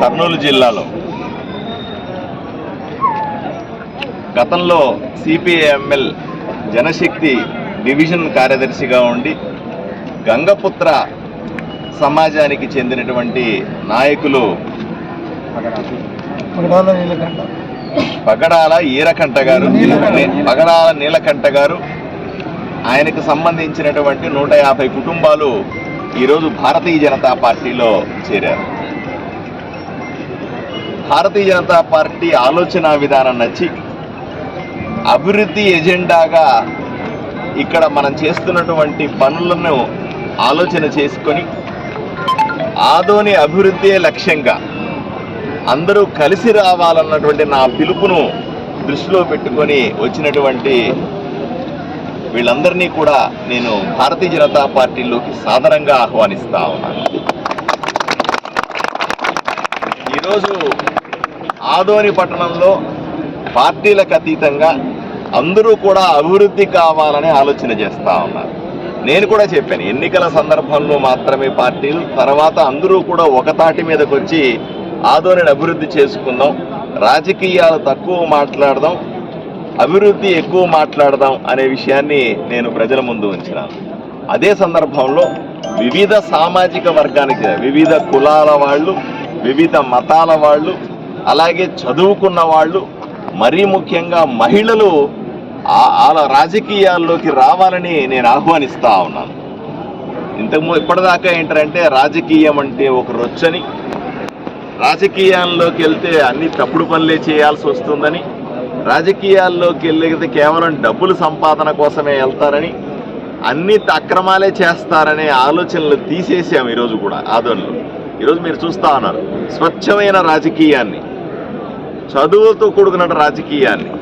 కర్నూలు జిల్లాలో. గతంలో సిపిఐఎంఎల్ జనశక్తి డివిజన్ కార్యదర్శిగా ఉండి గంగపుత్ర సమాజానికి చెందినటువంటి నాయకులు పగడాల ఈరకంఠ గారు. పగడాల నీలకంఠ గారు ఆయనకు సంబంధించినటువంటి నూట యాభై కుటుంబాలు ఈరోజు భారతీయ జనతా పార్టీలో చేరారు. భారతీయ జనతా పార్టీ ఆలోచన విధానం నచ్చి అభివృద్ధి ఎజెండాగా ఇక్కడ మనం చేస్తున్నటువంటి పనులను ఆలోచన చేసుకొని ఆదోని అభివృద్ధియే లక్ష్యంగా అందరూ కలిసి రావాలన్నటువంటి నా పిలుపును దృష్టిలో పెట్టుకొని వచ్చినటువంటి వీళ్ళందరినీ కూడా నేను భారతీయ జనతా పార్టీలోకి సాదరంగా ఆహ్వానిస్తా ఉన్నాను. ఈరోజు ఆదోని పట్టణంలో పార్టీలకు అతీతంగా అందరూ కూడా అభివృద్ధి కావాలనే ఆలోచన చేస్తూ ఉన్నారు. నేను కూడా చెప్పాను ఎన్నికల సందర్భంలో మాత్రమే పార్టీలు తర్వాత అందరూ కూడా ఒక తాటి మీదకి వచ్చి ఆదోనిని అభివృద్ధి చేసుకుందాం రాజకీయాలు తక్కువ మాట్లాడదాం అభివృద్ధి ఎక్కువ మాట్లాడదాం అనే విషయాన్ని నేను ప్రజల ముందు ఉంచినాను. అదే సందర్భంలో వివిధ సామాజిక వర్గానికి వివిధ కులాల వాళ్ళు వివిధ మతాల వాళ్ళు అలాగే చదువుకున్న వాళ్ళు మరీ ముఖ్యంగా మహిళలు అలా రాజకీయాల్లోకి రావాలని నేను ఆహ్వానిస్తా ఉన్నాను. ఇంతకు ఇప్పటిదాకా ఏంటంటే రాజకీయం అంటే ఒక రొచ్చని. రాజకీయాల్లోకి వెళ్తే అన్ని తప్పుడు పనులే చేయాల్సి వస్తుందని రాజకీయాల్లోకి వెళ్ళితే కేవలం డబ్బులు సంపాదన కోసమే వెళ్తారని అన్ని అక్రమాలే చేస్తారనే ఆలోచనలు తీసేసాం ఈరోజు కూడా ఆదోళనలో. ఈరోజు మీరు చూస్తా ఉన్నారు. స్వచ్ఛమైన రాజకీయాన్ని. చదువుతో కూడుకున్న రాజకీయాన్ని.